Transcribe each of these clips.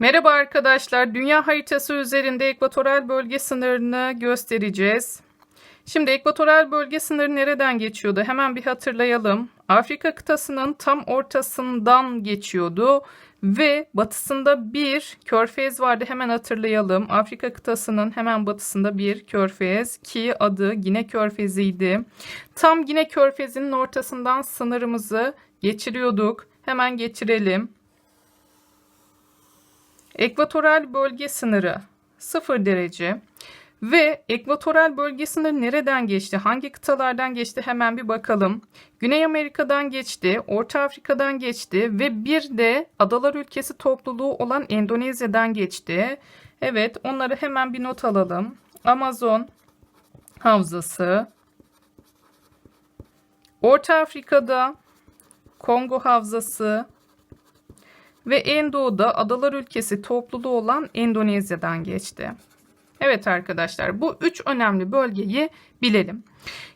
Merhaba arkadaşlar. Dünya haritası üzerinde ekvatoral bölge sınırını göstereceğiz. Şimdi ekvatoral bölge sınırı nereden geçiyordu? Hemen bir hatırlayalım. Afrika kıtasının tam ortasından geçiyordu ve batısında bir körfez vardı. Hemen hatırlayalım. Afrika kıtasının hemen batısında bir körfez ki adı Gine Körfezi'ydi. Tam Gine Körfezi'nin ortasından sınırımızı geçiriyorduk. Hemen geçirelim. Ekvatoral bölge sınırı 0 derece ve ekvatoral bölge sınırı nereden geçti? Hangi kıtalardan geçti? Hemen bir bakalım. Güney Amerika'dan geçti, Orta Afrika'dan geçti ve bir de adalar ülkesi topluluğu olan Endonezya'dan geçti. Evet, onları hemen bir not alalım. Amazon havzası, Orta Afrika'da Kongo havzası, ve en doğuda adalar ülkesi topluluğu olan Endonezya'dan geçti. Evet arkadaşlar bu üç önemli bölgeyi bilelim.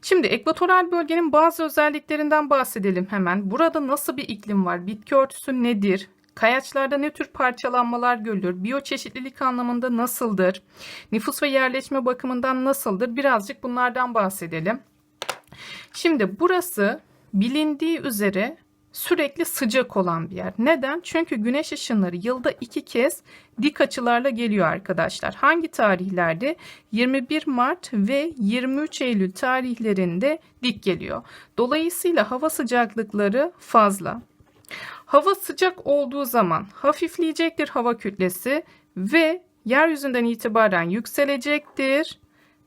Şimdi ekvatoral bölgenin bazı özelliklerinden bahsedelim hemen. Burada nasıl bir iklim var? Bitki örtüsü nedir? Kayaçlarda ne tür parçalanmalar görülür? Biyoçeşitlilik anlamında nasıldır? Nüfus ve yerleşme bakımından nasıldır? Birazcık bunlardan bahsedelim. Şimdi burası bilindiği üzere sürekli sıcak olan bir yer. Neden? Çünkü güneş ışınları yılda iki kez dik açılarla geliyor arkadaşlar. Hangi tarihlerde? 21 Mart ve 23 Eylül tarihlerinde dik geliyor. Dolayısıyla hava sıcaklıkları fazla. Hava sıcak olduğu zaman hafifleyecektir hava kütlesi ve yeryüzünden itibaren yükselecektir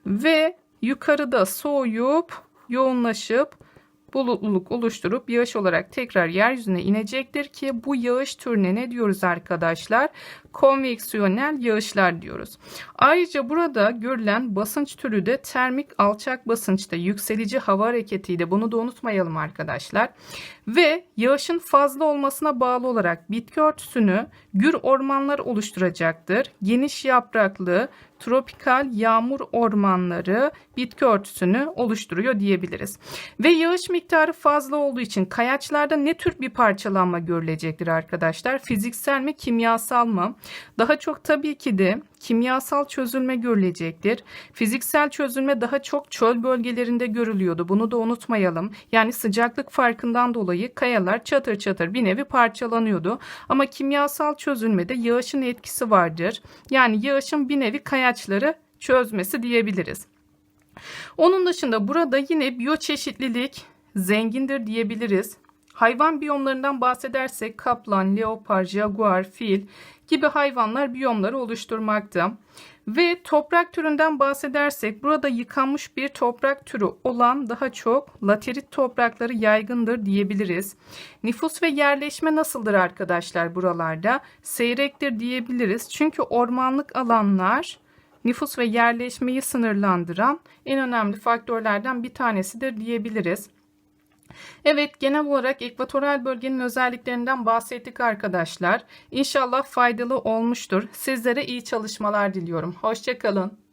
ve yukarıda soğuyup yoğunlaşıp bulutluluk oluşturup yağış olarak tekrar yeryüzüne inecektir ki bu yağış türüne ne diyoruz arkadaşlar? Konveksiyonel yağışlar diyoruz. Ayrıca burada görülen basınç türü de termik alçak basınçta yükselici hava hareketiydi. Bunu da unutmayalım arkadaşlar. Ve yağışın fazla olmasına bağlı olarak bitki örtüsünü gür ormanlar oluşturacaktır. Geniş yapraklı, tropikal yağmur ormanları bitki örtüsünü oluşturuyor diyebiliriz. Ve yağış miktarı fazla olduğu için kayaçlarda ne tür bir parçalanma görülecektir arkadaşlar? Fiziksel mi, kimyasal mı? Daha çok tabii ki de kimyasal çözülme görülecektir. Fiziksel çözülme daha çok çöl bölgelerinde görülüyordu. Bunu da unutmayalım. Yani sıcaklık farkından dolayı kayalar çatır çatır bir nevi parçalanıyordu. Ama kimyasal çözülmede yağışın etkisi vardır. Yani yağışın bir nevi kayaçları çözmesi diyebiliriz. Onun dışında burada yine biyoçeşitlilik zengindir diyebiliriz. Hayvan biyomlarından bahsedersek kaplan, leopar, jaguar, fil gibi hayvanlar biyomları oluşturmakta. Ve toprak türünden bahsedersek burada yıkanmış bir toprak türü olan daha çok laterit toprakları yaygındır diyebiliriz. Nüfus ve yerleşme nasıldır arkadaşlar buralarda? Seyrektir diyebiliriz. Çünkü ormanlık alanlar nüfus ve yerleşmeyi sınırlandıran en önemli faktörlerden bir tanesidir diyebiliriz. Evet genel olarak ekvatoral bölgenin özelliklerinden bahsettik arkadaşlar. İnşallah faydalı olmuştur. Sizlere iyi çalışmalar diliyorum. Hoşçakalın.